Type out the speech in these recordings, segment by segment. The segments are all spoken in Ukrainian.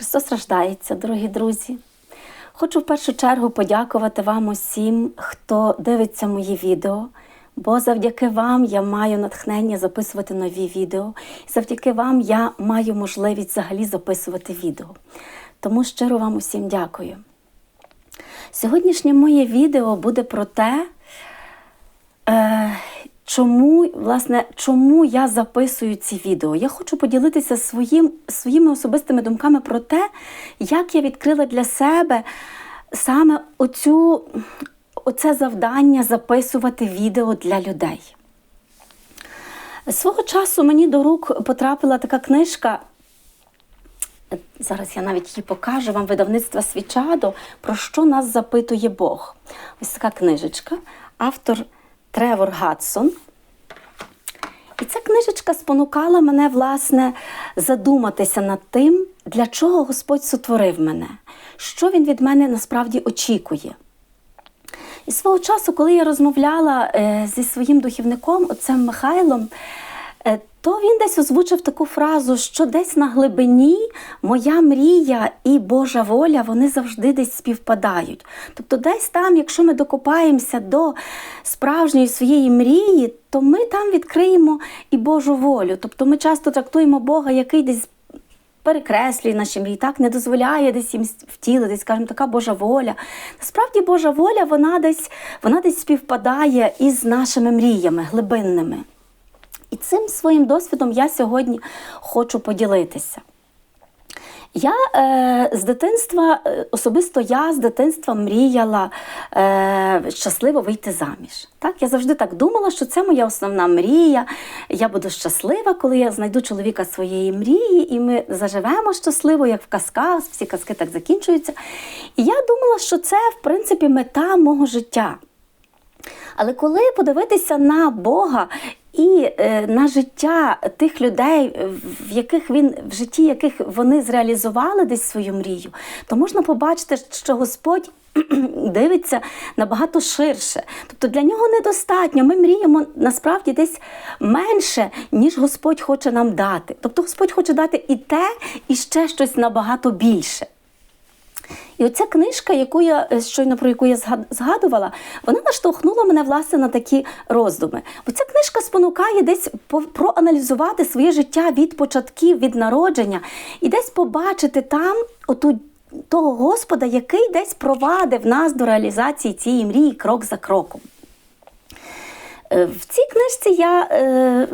Христос рождається, дорогі друзі. Хочу в першу чергу подякувати вам усім, хто дивиться мої відео, бо завдяки вам я маю натхнення записувати нові відео. Завдяки вам я маю можливість взагалі записувати відео. Тому щиро вам усім дякую. Сьогоднішнє моє відео буде про те, е, чому, власне, чому я записую ці відео. Я хочу поділитися своїм, своїми особистими думками про те, як я відкрила для себе саме оцю, оце завдання записувати відео для людей. Свого часу мені до рук потрапила така книжка. Зараз я навіть її покажу вам видавництва Свічадо, про що нас запитує Бог. Ось така книжечка, автор Тревор Гадсон. І ця книжечка спонукала мене, власне, задуматися над тим, для чого Господь сотворив мене, що Він від мене насправді очікує. І свого часу, коли я розмовляла е, зі своїм духівником, отцем Михайлом, то він десь озвучив таку фразу, що десь на глибині моя мрія і Божа воля вони завжди десь співпадають. Тобто, десь там, якщо ми докопаємося до справжньої своєї мрії, то ми там відкриємо і Божу волю. Тобто ми часто трактуємо Бога, який десь перекреслює наші мрії, так не дозволяє десь їм втілитись, скажімо, така Божа воля. Насправді Божа воля вона десь, вона десь співпадає із нашими мріями глибинними. І цим своїм досвідом я сьогодні хочу поділитися. Я е, з дитинства, е, особисто я з дитинства мріяла е, щасливо вийти заміж. Так? Я завжди так думала, що це моя основна мрія. Я буду щаслива, коли я знайду чоловіка своєї мрії, і ми заживемо щасливо, як в казках, всі казки так закінчуються. І я думала, що це, в принципі, мета мого життя. Але коли подивитися на Бога і е, на життя тих людей, в яких він в житті яких вони зреалізували десь свою мрію, то можна побачити, що Господь дивиться набагато ширше. Тобто для нього недостатньо. Ми мріємо насправді десь менше, ніж Господь хоче нам дати. Тобто Господь хоче дати і те, і ще щось набагато більше. І оця книжка, яку я е, щойно про яку я згадувала, вона наштовхнула мене власне на такі роздуми. Бо ця книжка спонукає десь проаналізувати своє життя від початків, від народження, і десь побачити там оту. Того Господа, який десь провадив нас до реалізації цієї мрії крок за кроком. Е, в цій книжці я е,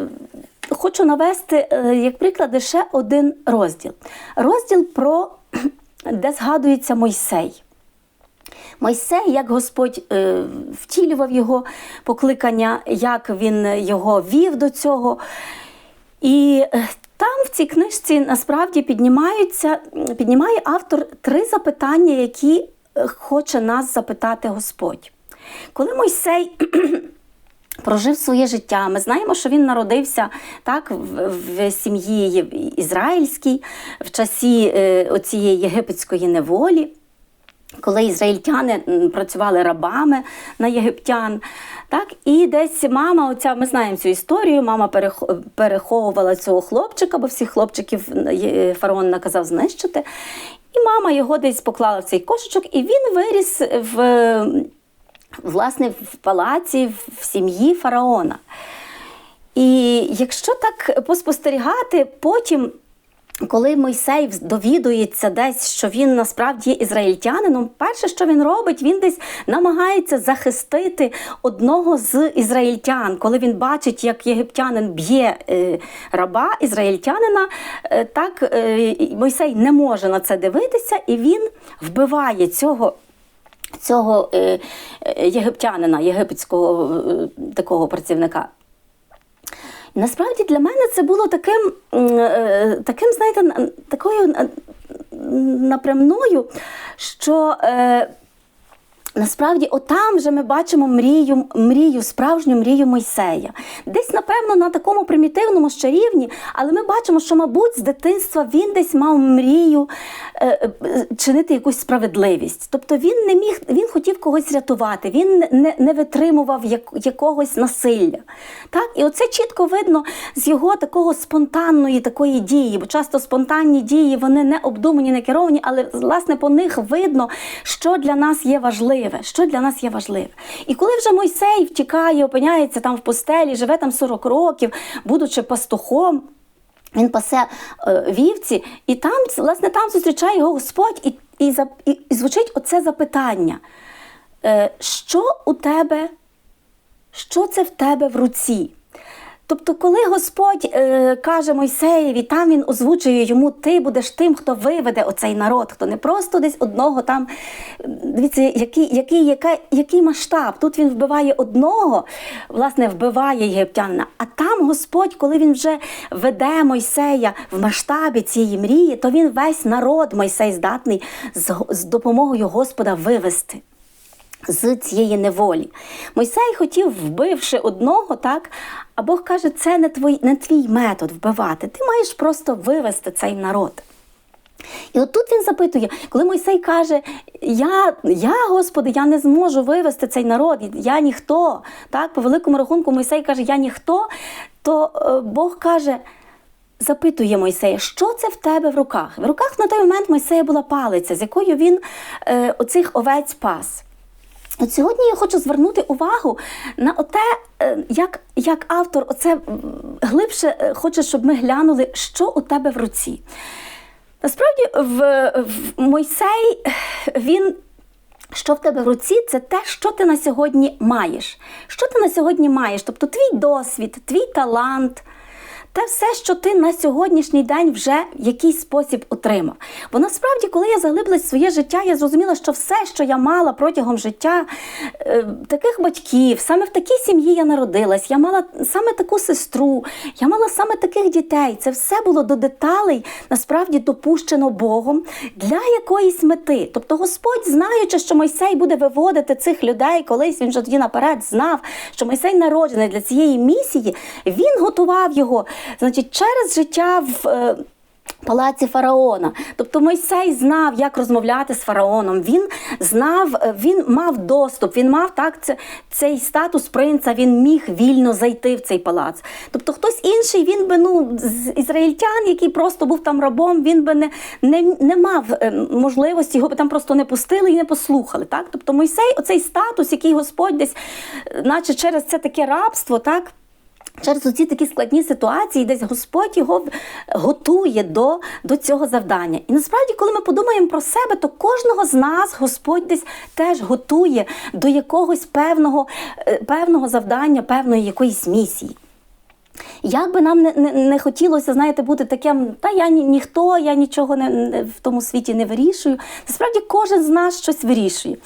хочу навести, е, як приклад, лише один розділ. Розділ про де згадується Мойсей. Мойсей, як Господь е, втілював його покликання, як він його вів до цього. І е, там в цій книжці насправді піднімаються, піднімає автор три запитання, які е, хоче нас запитати Господь. Коли Мойсей прожив своє життя. Ми знаємо, що він народився так в, в сім'ї ізраїльській в часі е, оцієї єгипетської неволі. Коли ізраїльтяни працювали рабами на єгиптян, так і десь мама, оця ми знаємо цю історію. Мама переховувала цього хлопчика, бо всіх хлопчиків фараон наказав знищити. І мама його десь поклала в цей кошечок, і він виріс в власне, в палаці, в сім'ї фараона. І якщо так поспостерігати, потім. Коли Мойсей довідується десь, що він насправді ізраїльтянином, перше, що він робить, він десь намагається захистити одного з ізраїльтян. Коли він бачить, як єгиптянин б'є е, раба ізраїльтянина, е, так е, Мойсей не може на це дивитися, і він вбиває цього цього е, е, єгиптянина, єгипетського е, такого працівника. Насправді для мене це було таким, таким знаєте, такою напрямною, що Насправді, отам вже ми бачимо мрію, мрію, справжню мрію Мойсея. Десь, напевно, на такому примітивному ще рівні, але ми бачимо, що, мабуть, з дитинства він десь мав мрію е, е, чинити якусь справедливість. Тобто він не міг, він хотів когось рятувати, він не, не витримував як, якогось насилля. Так? І оце чітко видно з його такого спонтанної такої дії, бо часто спонтанні дії вони не обдумані, не керовані, але власне по них видно, що для нас є важливе, що для нас є важливе. І коли вже Мойсей втікає, опиняється там в постелі, живе там 40 років, будучи пастухом. Він пасе е, вівці, і там, власне, там зустрічає його Господь, і, і, і, і звучить оце запитання: е, що у тебе, що це в тебе в руці? Тобто, коли Господь е, каже Мойсеєві, там він озвучує йому, ти будеш тим, хто виведе оцей народ, хто не просто десь одного там. Дивіться, який, який, яка, який масштаб. Тут він вбиває одного, власне, вбиває єгиптянина. А там Господь, коли він вже веде Мойсея в масштабі цієї мрії, то він весь народ Мойсей здатний з, з допомогою Господа вивести з цієї неволі. Мойсей хотів, вбивши одного, так, а Бог каже, це не твій, не твій метод вбивати. Ти маєш просто вивести цей народ. І от тут він запитує, коли Мойсей каже: Я, я, Господи, я не зможу вивести цей народ, я ніхто. Так, по великому рахунку Мойсей каже, я ніхто, то е, Бог каже. Запитує Мойсея, що це в тебе в руках? В руках на той момент Мойсея була палиця, з якою він е, оцих овець пас. От сьогодні я хочу звернути увагу на те, як, як автор оце глибше е, хоче, щоб ми глянули, що у тебе в руці. Насправді, в, в Мойсей він. Що в тебе в руці, це те, що ти на сьогодні маєш. Що ти на сьогодні маєш? Тобто твій досвід, твій талант, те все, що ти на сьогоднішній день вже в якийсь спосіб отримав. Бо насправді, коли я заглибилась в своє життя, я зрозуміла, що все, що я мала протягом життя, е, таких батьків, саме в такій сім'ї я народилась, я мала саме таку сестру, я мала саме таких дітей. Це все було до деталей насправді допущено Богом для якоїсь мети. Тобто Господь, знаючи, що Мойсей буде виводити цих людей, колись він вже тоді наперед знав, що Мойсей народжений для цієї місії, він готував його, значить, через життя в. е, Палаці фараона, тобто Мойсей знав, як розмовляти з фараоном. Він знав, е, він мав доступ, він мав так це, цей статус принца. Він міг вільно зайти в цей палац. Тобто, хтось інший, він би ну з ізраїльтян, який просто був там рабом, він би не, не, не мав е, можливості, його би там просто не пустили і не послухали. Так, тобто Мойсей, оцей статус, який Господь десь, наче через це таке рабство, так. Через ці такі складні ситуації, десь Господь його готує до, до цього завдання. І насправді, коли ми подумаємо про себе, то кожного з нас Господь десь теж готує до якогось певного, е, певного завдання, певної якоїсь місії. Як би нам не, не, не хотілося, знаєте, бути таким, та я ні, ніхто, я нічого не, не, в тому світі не вирішую. Насправді кожен з нас щось вирішує.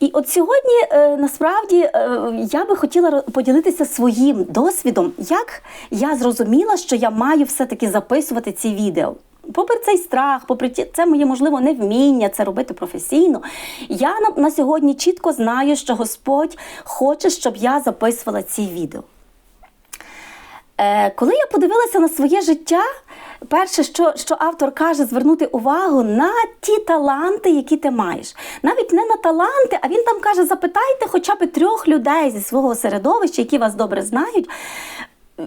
І от сьогодні, е, насправді, е, я би хотіла поділитися своїм досвідом, як я зрозуміла, що я маю все-таки записувати ці відео. Попри цей страх, попри це моє можливо невміння це робити професійно. Я на, на сьогодні чітко знаю, що Господь хоче, щоб я записувала ці відео. Е, коли я подивилася на своє життя, перше, що, що автор каже, звернути увагу на ті таланти, які ти маєш. Навіть не на таланти, а він там каже: запитайте хоча б трьох людей зі свого середовища, які вас добре знають.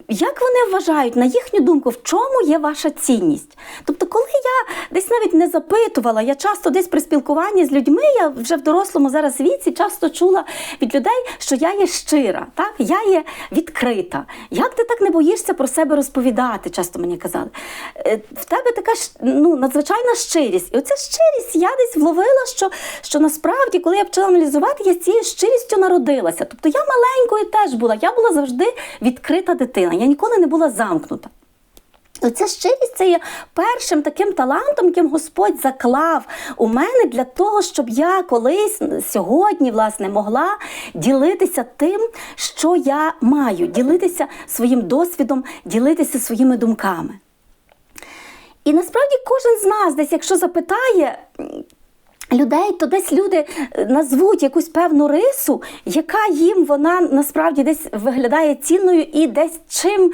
Як вони вважають, на їхню думку, в чому є ваша цінність? Тобто, коли я десь навіть не запитувала, я часто десь при спілкуванні з людьми, я вже в дорослому зараз віці часто чула від людей, що я є щира, так? я є відкрита. Як ти так не боїшся про себе розповідати? Часто мені казали. Е, В тебе така ну, надзвичайна щирість. І оця щирість я десь вловила, що, що насправді, коли я почала аналізувати, я з цією щирістю народилася. Тобто я маленькою теж була, я була завжди відкрита дитина, я ніколи не була замкнута. Оця щирість це є першим таким талантом, яким Господь заклав у мене для того, щоб я колись сьогодні власне могла ділитися тим, що я маю, ділитися своїм досвідом, ділитися своїми думками. І насправді кожен з нас, десь, якщо запитає, людей, то десь люди е, назвуть якусь певну рису, яка їм вона насправді десь виглядає цінною і десь чим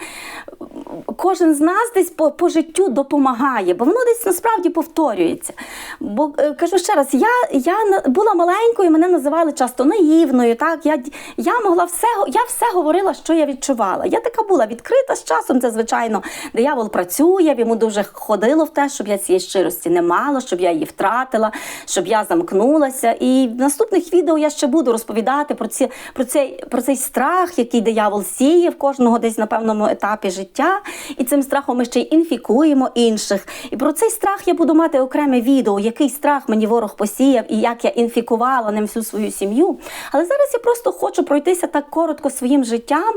кожен з нас десь по, по життю допомагає, бо воно десь насправді повторюється. Бо е, кажу ще раз, я, я була маленькою, мене називали часто наївною. Так? Я, я могла все, я все говорила, що я відчувала. Я така була відкрита з часом. Це, звичайно, диявол працює, йому дуже ходило в те, щоб я цієї щирості не мала, щоб я її втратила, щоб я замкнулася. І в наступних відео я ще буду розповідати про, ці, про, цей, про цей страх, який диявол сіє в кожного десь на певному етапі життя. І цим страхом ми ще й інфікуємо інших. І про цей страх я буду мати окреме відео, який страх мені ворог посіяв і як я інфікувала ним всю свою сім'ю. Але зараз я просто хочу пройтися так коротко своїм життям.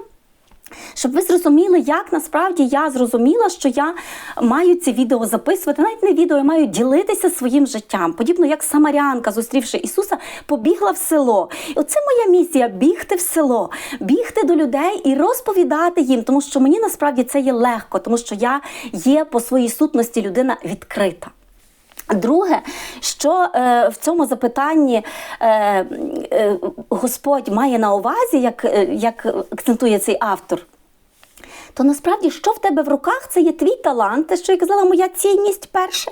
Щоб ви зрозуміли, як насправді я зрозуміла, що я маю ці відео записувати, навіть не відео, я маю ділитися своїм життям. Подібно як Самарянка, зустрівши Ісуса, побігла в село. І оце моя місія бігти в село, бігти до людей і розповідати їм, тому що мені насправді це є легко, тому що я є по своїй сутності людина відкрита. Друге, що е, в цьому запитанні е, е, Господь має на увазі, як, е, як акцентує цей автор, то насправді, що в тебе в руках, це є твій талант, те, що я казала, моя цінність перше.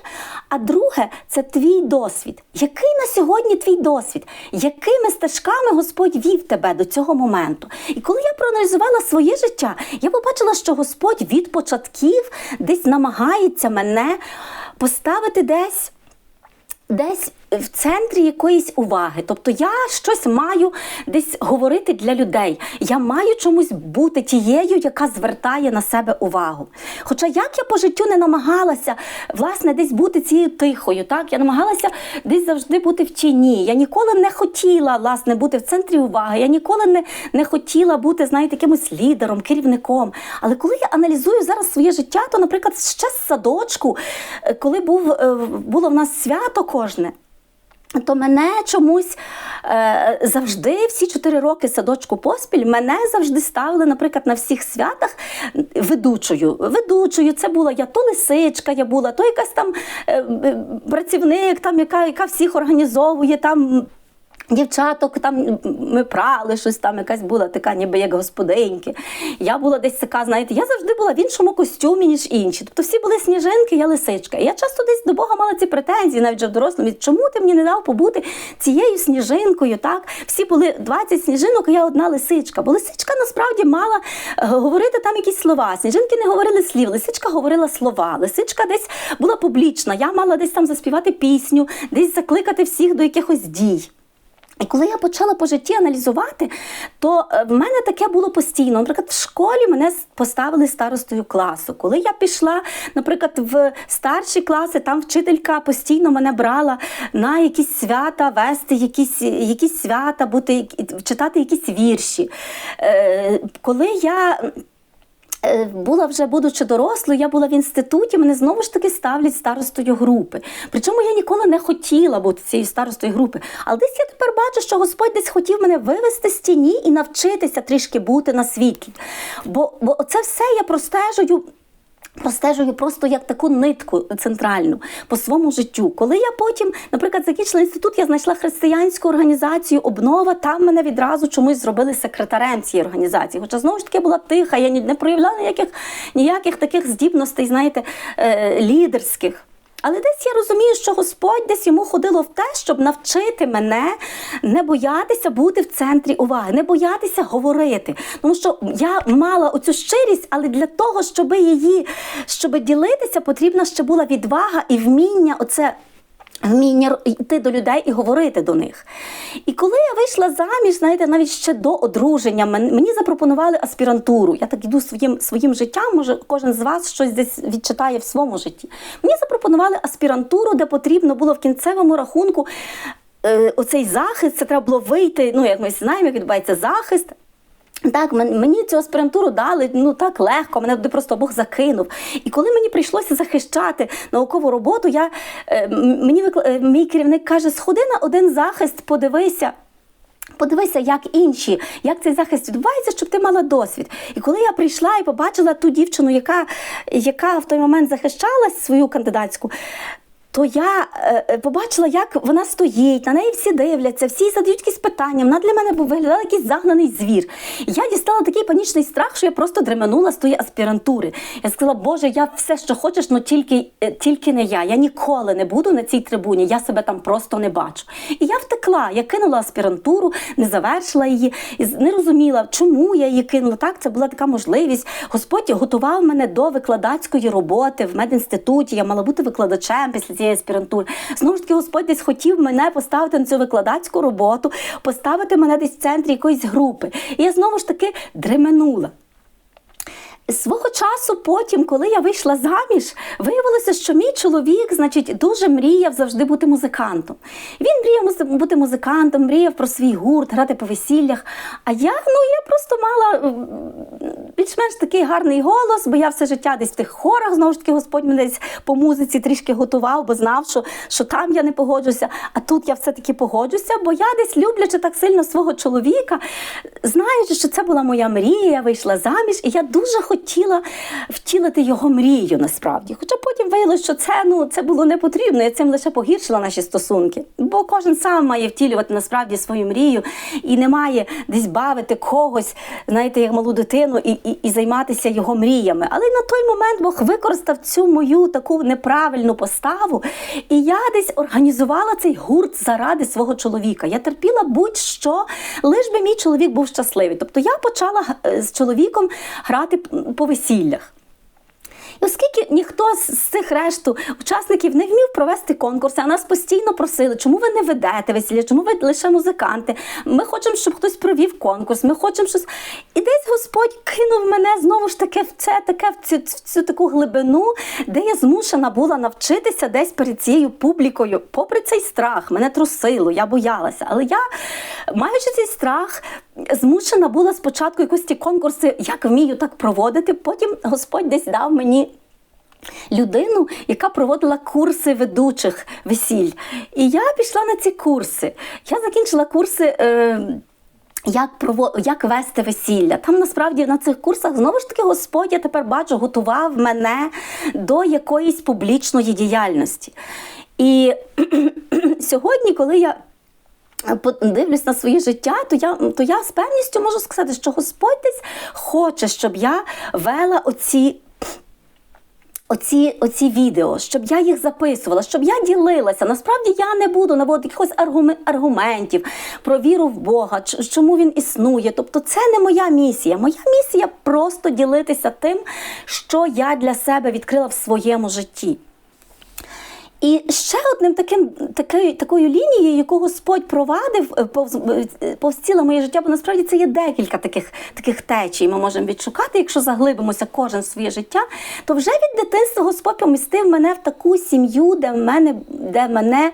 А друге, це твій досвід. Який на сьогодні твій досвід? Якими стежками Господь вів тебе до цього моменту? І коли я проаналізувала своє життя, я побачила, що Господь від початків десь намагається мене поставити десь десь в центрі якоїсь уваги. Тобто я щось маю десь говорити для людей. Я маю чомусь бути тією, яка звертає на себе увагу. Хоча як я по життю не намагалася власне десь бути цією тихою, так я намагалася десь завжди бути в тіні. Я ніколи не хотіла власне бути в центрі уваги. Я ніколи не, не хотіла бути, знаєте, якимось лідером, керівником. Але коли я аналізую зараз своє життя, то, наприклад, ще з садочку, е, коли був, е, було в нас свято кожне. То мене чомусь е, завжди, всі чотири роки садочку поспіль, мене завжди ставили, наприклад, на всіх святах ведучою. Ведучою це була я то лисичка, я була, то якась там е, е, працівник, там, яка, яка всіх організовує там. Дівчаток там ми прали щось там, якась була така, ніби як господиньки. Я була десь така, знаєте, я завжди була в іншому костюмі, ніж інші. Тобто всі були сніжинки, я лисичка. І я часто десь до Бога мала ці претензії, навіть вже в дорослому. Чому ти мені не дав побути цією сніжинкою? Так, всі були 20 сніжинок, а я одна лисичка. Бо лисичка насправді мала е, говорити там якісь слова. Сніжинки не говорили слів, лисичка говорила слова. Лисичка десь була публічна. Я мала десь там заспівати пісню, десь закликати всіх до якихось дій. І коли я почала по житті аналізувати, то е, в мене таке було постійно. Наприклад, в школі мене поставили старостою класу. Коли я пішла, наприклад, в старші класи, там вчителька постійно мене брала на якісь свята, вести якісь, якісь свята, бути, читати якісь вірші. Е, Коли я була вже, будучи дорослою, я була в інституті, мене знову ж таки ставлять старостою групи. Причому я ніколи не хотіла бути цією старостою групи. Але десь я тепер бачу, що Господь десь хотів мене вивести з тіні і навчитися трішки бути на світлі. Бо, бо це все я простежую. Простежую просто як таку нитку центральну по своєму життю. Коли я потім, наприклад, закінчила інститут, я знайшла християнську організацію Обнова. Там мене відразу чомусь зробили секретарем цієї організації. Хоча знову ж таки була тиха, я не проявляла ніяких, ніяких таких здібностей, знаєте, е, лідерських. Але десь я розумію, що Господь десь йому ходило в те, щоб навчити мене не боятися бути в центрі уваги, не боятися говорити. Тому що я мала оцю щирість, але для того, щоб її щоб ділитися, потрібна ще була відвага і вміння. Оце Вміння йти до людей і говорити до них. І коли я вийшла заміж, знаєте, навіть ще до одруження, мені запропонували аспірантуру. Я так іду своїм, своїм життям, може, кожен з вас щось десь відчитає в своєму житті. Мені запропонували аспірантуру, де потрібно було в кінцевому рахунку е, оцей захист, це треба було вийти. Ну, як ми знаємо, як відбувається захист. Так, мені цю аспірантуру дали ну так легко, мене туди просто Бог закинув. І коли мені прийшлося захищати наукову роботу, я, е, мені е, мій керівник каже: сходи на один захист, подивися. Подивися, як інші, як цей захист відбувається, щоб ти мала досвід. І коли я прийшла і побачила ту дівчину, яка, яка в той момент захищала свою кандидатську, то я е, е, побачила, як вона стоїть, на неї всі дивляться, всі задають якісь питання. Вона для мене виглядала якийсь загнаний звір. Я дістала такий панічний страх, що я просто дременула з тої аспірантури. Я сказала, Боже, я все, що хочеш, але тільки, е, тільки не я. Я ніколи не буду на цій трибуні, я себе там просто не бачу. І я втекла, я кинула аспірантуру, не завершила її, не розуміла, чому я її кинула. Так, це була така можливість. Господь готував мене до викладацької роботи в медінституті. Я мала бути викладачем після цієї аспірантури. Знову ж таки, Господь десь хотів мене поставити на цю викладацьку роботу, поставити мене десь в центрі якоїсь групи. І я знову ж таки дременула. Свого часу, потім, коли я вийшла заміж, виявилося, що мій чоловік, значить, дуже мріяв завжди бути музикантом. Він мріяв бути музикантом, мріяв про свій гурт, грати по весіллях. А я, ну, я просто мала більш-менш такий гарний голос, бо я все життя десь в тих хорах, знову ж таки, Господь мене десь по музиці трішки готував, бо знав, що, що там я не погоджуся, а тут я все-таки погоджуся, бо я десь люблячи так сильно свого чоловіка, знаючи, що це була моя мрія, я вийшла заміж, і я дуже хотіла втілити його мрію насправді. Хоча потім виявилося, що це, ну, це було не потрібно, я цим лише погіршила наші стосунки. Бо кожен сам має втілювати насправді свою мрію і не має десь бавити когось, знаєте, як малу дитину, і, і, і займатися його мріями. Але на той момент Бог використав цю мою таку неправильну поставу, і я десь організувала цей гурт заради свого чоловіка. Я терпіла будь-що, лиш би мій чоловік був щасливий. Тобто я почала е, з чоловіком грати по весіллях. І оскільки ніхто з цих решту учасників не вмів провести конкурси, а нас постійно просили, чому ви не ведете весілля, чому ви лише музиканти? Ми хочемо, щоб хтось провів конкурс, ми хочемо щось. І десь Господь кинув мене знову ж таки в це таке в цю, в цю таку глибину, де я змушена була навчитися десь перед цією публікою. Попри цей страх, мене трусило, я боялася. Але я, маючи цей страх, змушена була спочатку якось ті конкурси, як вмію, так проводити. Потім Господь десь дав мені. Людину, яка проводила курси ведучих весіль. І я пішла на ці курси. Я закінчила курси. Е, як прово... як вести весілля. Там насправді на цих курсах знову ж таки Господь, я тепер бачу, готував мене до якоїсь публічної діяльності. І сьогодні, коли я дивлюсь на своє життя, то я, то я з певністю можу сказати, що Господь десь хоче, щоб я вела оці. Оці, оці відео, щоб я їх записувала, щоб я ділилася. Насправді я не буду наводити якихось аргуме- аргументів про віру в Бога, чому він існує. Тобто, це не моя місія. Моя місія просто ділитися тим, що я для себе відкрила в своєму житті. І ще одним таким такою, такою лінією, яку Господь провадив е, повз, е, повз ціле моє життя, бо насправді це є декілька таких таких течій. Ми можемо відшукати, якщо заглибимося кожен в своє життя, то вже від дитинства Господь помістив мене в таку сім'ю, де мене, де мене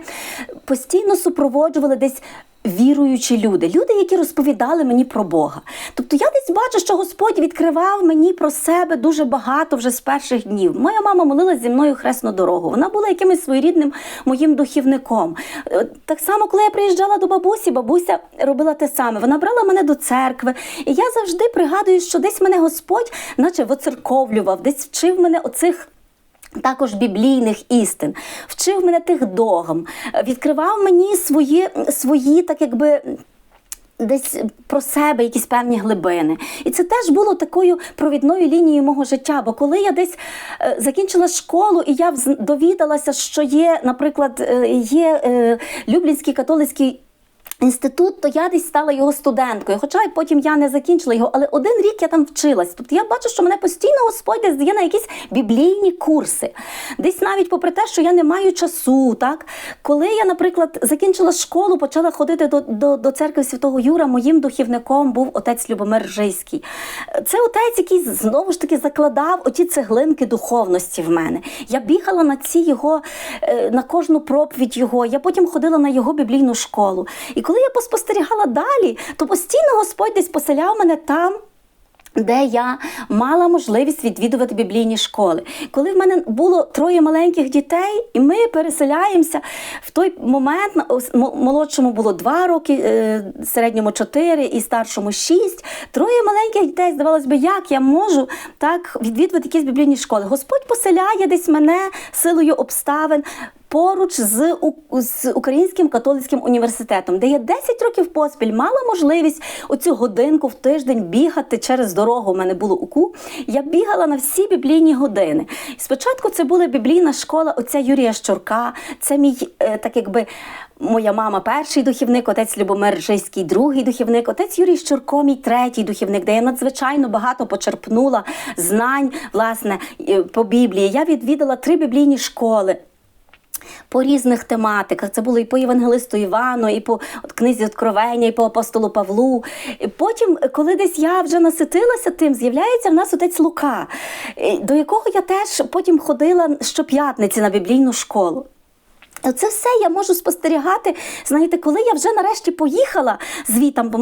постійно супроводжували десь. Віруючі люди, люди, які розповідали мені про Бога. Тобто я десь бачу, що Господь відкривав мені про себе дуже багато вже з перших днів. Моя мама молилась зі мною хресну дорогу. Вона була якимось своєрідним моїм духівником. Е, Так само, коли я приїжджала до бабусі, бабуся робила те саме. Вона брала мене до церкви. І я завжди пригадую, що десь мене Господь, наче воцерковлював, десь вчив мене оцих. Також біблійних істин, вчив мене тих догм, відкривав мені свої, свої так якби. Десь про себе якісь певні глибини. І це теж було такою провідною лінією мого життя. Бо коли я десь е, закінчила школу і я довідалася, що є, наприклад, е, є е, Люблінський католицький інститут, то я десь стала його студенткою. Хоча й потім я не закінчила його, але один рік я там вчилась. Тобто я бачу, що мене постійно Господь десь на якісь біблійні курси. Десь навіть попри те, що я не маю часу. Так? Коли я, наприклад, закінчила школу, почала ходити до, до, до церкви Святого Юра, моїм духівником був отець Любомир Жийський. Це отець, який знову ж таки закладав оті цеглинки духовності в мене. Я бігала на ці його, е, на кожну проповідь його. Я потім ходила на його біблійну школу. І коли я поспостерігала далі, то постійно Господь десь поселяв мене там. Де я мала можливість відвідувати біблійні школи. Коли в мене було троє маленьких дітей, і ми переселяємося в той момент, молодшому було два роки, е, середньому чотири і старшому шість. Троє маленьких дітей, здавалось би, як я можу так відвідувати якісь біблійні школи. Господь поселяє десь мене силою обставин поруч з, з Українським католицьким університетом, де я 10 років поспіль мала можливість оцю годинку в тиждень бігати через дорогу. У мене було УКУ. Я бігала на всі біблійні години. Спочатку це була біблійна школа отця Юрія Щурка. Це мій е, так якби. Моя мама перший духівник, отець Любомир Ржиський, другий духівник, отець Юрій Щурко, мій третій духівник, де я надзвичайно багато почерпнула знань власне по Біблії. Я відвідала три біблійні школи. По різних тематиках це було і по Євангелисту Івану, і по от, книзі Откровення, і по апостолу Павлу. І потім, коли десь я вже наситилася тим, з'являється в нас отець Лука, до якого я теж потім ходила щоп'ятниці на біблійну школу. Це все я можу спостерігати. Знаєте, коли я вже нарешті поїхала звітом, бо,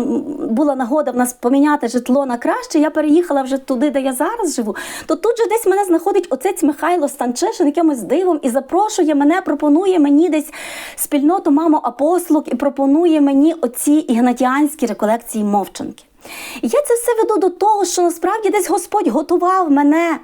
була нагода в нас поміняти житло на краще, я переїхала вже туди, де я зараз живу, то тут же десь мене знаходить отець Михайло Станчишин якимось дивом і запрошує мене, пропонує мені десь спільноту маму апостолок і пропонує мені оці ігнатіанські реколекції мовчанки. Я це все веду до того, що насправді десь Господь готував мене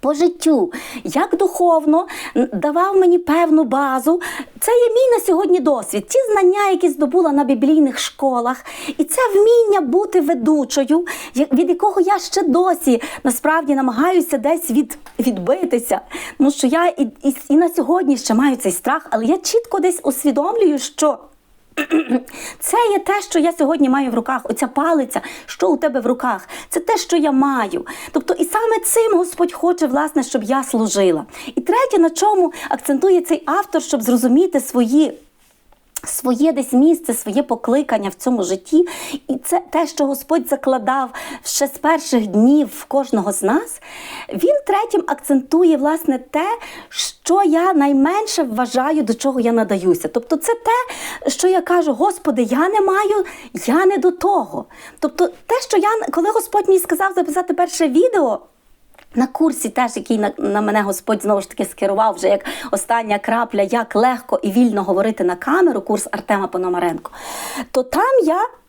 по життю, як духовно давав мені певну базу. Це є мій на сьогодні досвід. Ті знання, які здобула на біблійних школах, і це вміння бути ведучою, від якого я ще досі насправді намагаюся десь від, відбитися. Тому що я і, і, і на сьогодні ще маю цей страх, але я чітко десь усвідомлюю, що. Це є те, що я сьогодні маю в руках. Оця палиця, що у тебе в руках, це те, що я маю. Тобто, і саме цим Господь хоче, власне, щоб я служила. І третє, на чому акцентує цей автор, щоб зрозуміти свої. Своє десь місце, своє покликання в цьому житті, і це те, що Господь закладав ще з перших днів в кожного з нас. Він третім акцентує власне те, що я найменше вважаю, до чого я надаюся. Тобто, це те, що я кажу, Господи, я не маю, я не до того. Тобто, те, що я коли Господь мені сказав записати перше відео. На курсі, теж, який на, на мене Господь знову ж таки скерував, вже як остання крапля, як легко і вільно говорити на камеру, курс Артема Пономаренко, то там я.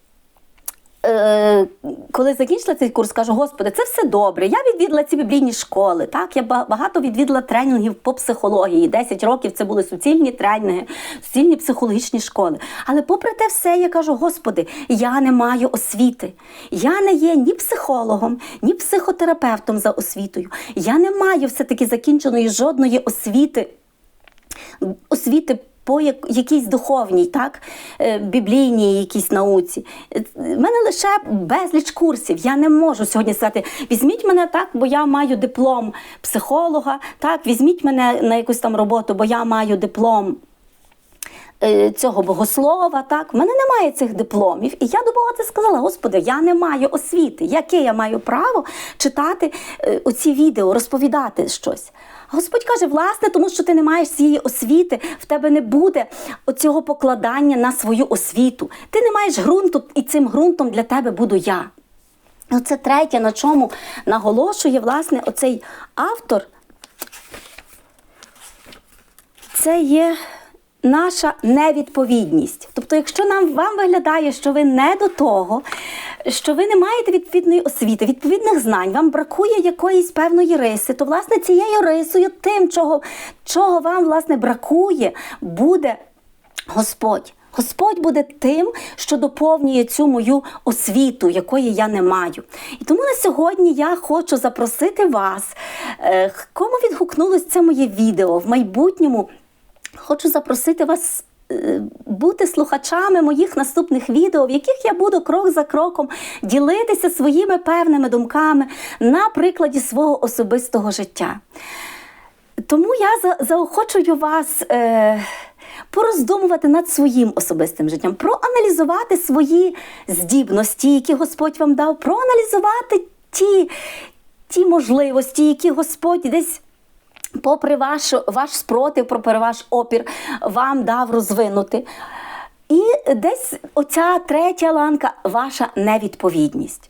Е, коли закінчила цей курс, кажу, Господи, це все добре. Я відвідала ці біблійні школи. Так, я багато відвідала тренінгів по психології. 10 років це були суцільні тренінги, суцільні психологічні школи. Але попри те все, я кажу, Господи, я не маю освіти. Я не є ні психологом, ні психотерапевтом за освітою. Я не маю все-таки закінченої жодної освіти освіти по як- якійсь духовній, так, е, біблійній якійсь науці. У мене лише безліч курсів. Я не можу сьогодні сказати, візьміть мене так, бо я маю диплом психолога, так, візьміть мене на якусь там роботу, бо я маю диплом. Е, Цього богослова, так, в мене немає цих дипломів. І я до Бога це сказала: Господи, я не маю освіти. Яке я маю право читати е, оці відео, розповідати щось? Господь каже, власне, тому що ти не маєш цієї освіти, в тебе не буде оцього покладання на свою освіту. Ти не маєш ґрунту, і цим ґрунтом для тебе буду я. І Оце третє, на чому наголошує власне оцей автор. Це є наша невідповідність. Тобто, якщо нам вам виглядає, що ви не до того, що ви не маєте відповідної освіти, відповідних знань, вам бракує якоїсь певної риси, то власне цією рисою, тим, чого, чого вам власне бракує, буде Господь. Господь буде тим, що доповнює цю мою освіту, якої я не маю. І тому на сьогодні я хочу запросити вас, е, кому відгукнулось це моє відео в майбутньому. Хочу запросити вас е, бути слухачами моїх наступних відео, в яких я буду крок за кроком ділитися своїми певними думками на прикладі свого особистого життя. Тому я заохочую вас е, пороздумувати над своїм особистим життям, проаналізувати свої здібності, які Господь вам дав, проаналізувати ті, ті можливості, які Господь десь. Попри ваш, ваш спротив, попри ваш опір, вам дав розвинути. І десь оця третя ланка ваша невідповідність.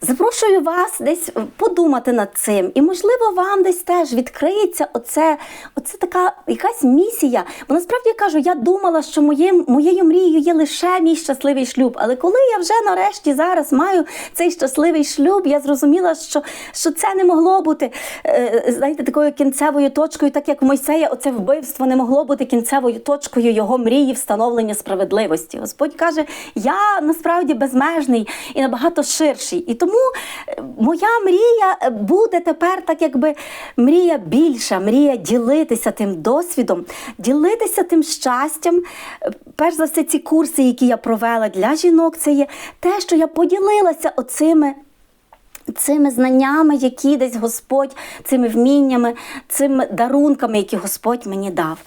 Запрошую вас десь подумати над цим, і можливо вам десь теж відкриється оце, оце така якась місія. Бо насправді я кажу, я думала, що моїм, моєю мрією є лише мій щасливий шлюб. Але коли я вже нарешті зараз маю цей щасливий шлюб, я зрозуміла, що, що це не могло бути е, знаєте, такою кінцевою точкою, так як Мойсея, оце вбивство не могло бути кінцевою точкою його мрії встановлення справедливості. Господь каже: я насправді безмежний і набагато ширший. І тому е, моя мрія е, буде тепер так, якби мрія більша, мрія ділитися тим досвідом, ділитися тим щастям. Е, Перш за все, ці курси, які я провела для жінок, це є те, що я поділилася оцими цими знаннями, які десь Господь, цими вміннями, цими дарунками, які Господь мені дав.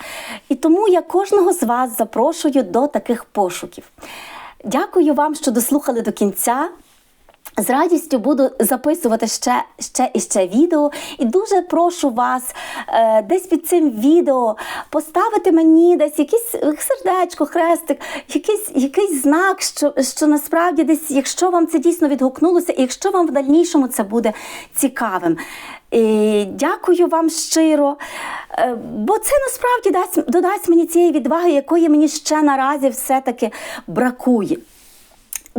І тому я кожного з вас запрошую до таких пошуків. Дякую вам, що дослухали до кінця. З радістю буду записувати ще, ще і ще відео. І дуже прошу вас е, десь під цим відео поставити мені десь якийсь сердечко, хрестик, якийсь, якийсь знак, що, що насправді десь, якщо вам це дійсно відгукнулося, і якщо вам в дальнішому це буде цікавим. І дякую вам щиро, е, бо це насправді дасть, додасть мені цієї відваги, якої мені ще наразі все-таки бракує.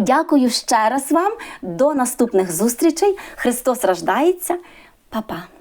Дякую ще раз вам. До наступних зустрічей. Христос рождається. Па-па.